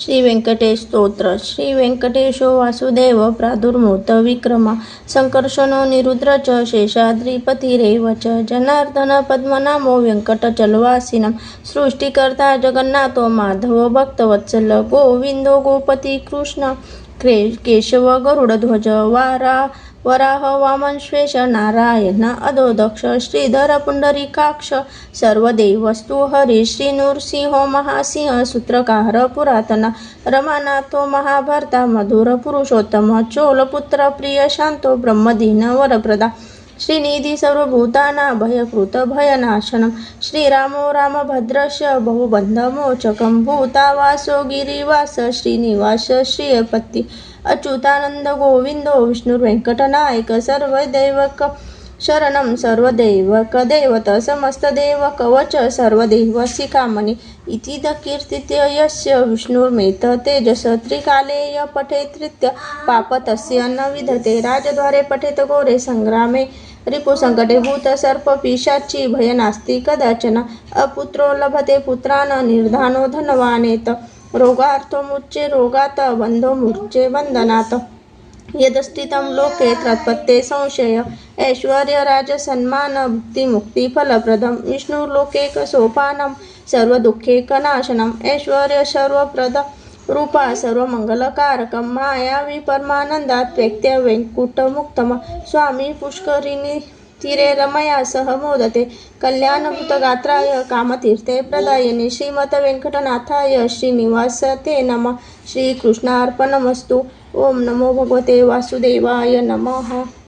श्री व्यंकटेश स्तोत्र श्री व्यंकटेशो वासुदेव प्रादुर्मूत विक्रमा. संकर्षणो निरुद्र च शेषाद्रिपतिरेव च. जनार्दन पद्मनामो व्यंकटचलवासिनं सृष्टिकर्ता जगन्नाथो माधवो भक्तवत्सल गोविंदो गोपती कृष्ण. क्रे केशव गरुडध्वज वारा वराह वामनश्वेष नारायण अधोदक्ष श्रीधर पुंडरीकाक्ष सर्वदेवस्तु हरी श्री नृसिंह महासिंह सूत्रकार पुरातन रमानाथो महाभारता मधुर पुरुषोत्तम चोलपुत्र प्रिय शांतो ब्रह्मदीन वरप्रदा। श्रीनिधी सर्वभूताना भयकृतभयनाशनं श्रीरामो रामभद्रस्य बहुबन्धमोचकं भूतावासो गिरिवास श्रीनिवास श्रियपत्ति। अच्युतानंद गोविंदो विष्णुर्वेङ्कटनायक सर्वदैवक शरणं सर्वदैव कदैवत समस्तदेव कवच सर्वदेव शिखामणि. इति द यस्य विष्णुर्मेत तेजस त्रिकालेय पठेत्रित्य पापतस्य न विधते. राजद्वारे पठेत गोरे संग्रामे. रिपुसङ्कटे भूत भयनास्ति पिशाची भय नास्ति कदाचन. अपुत्रो लभते पुत्रान् निर्धानो धनवानेत. रोगार्थमुच्चे रोगात रोगात् बन्धो वन्दनात्. बन्धनात् यदस्थितं लोके तत्पत्ते संशय ऐश्वर्य भुक्तिमुक्तिफलप्रदं विष्णुर्लोकैकसोपानं सर्वदुःखैकनाशनम् ऐश्वर्यसर्वप्रदरूपा रूपा सर्वमङ्गलकारकं। मायाविपरमानन्दात् व्यक्त्य वैकुण्ठमुक्तम स्वामी पुष्करिणी तीरे रमया सह मोदते कल्याणभूतगात्राय कामतीर्थे प्रदायिने श्रीमत वेङ्कटनाथाय श्रीनिवास ते नमः श्रीकृष्णार्पणमस्तु ओम नमो भगवते वासुदेवाय नमः।